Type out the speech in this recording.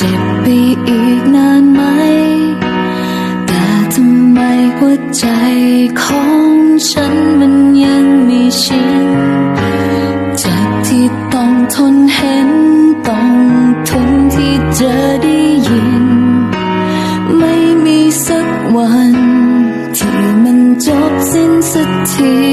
จ็บไปอีกนานไหม แต่ทำไมหัวใจของฉันมันยังมีชินเจ็บที่ต้องทนเห็น ต้องทนที่เจอได้ยิน ไม่มีสักวัน ที่มันจบสิ้นสักที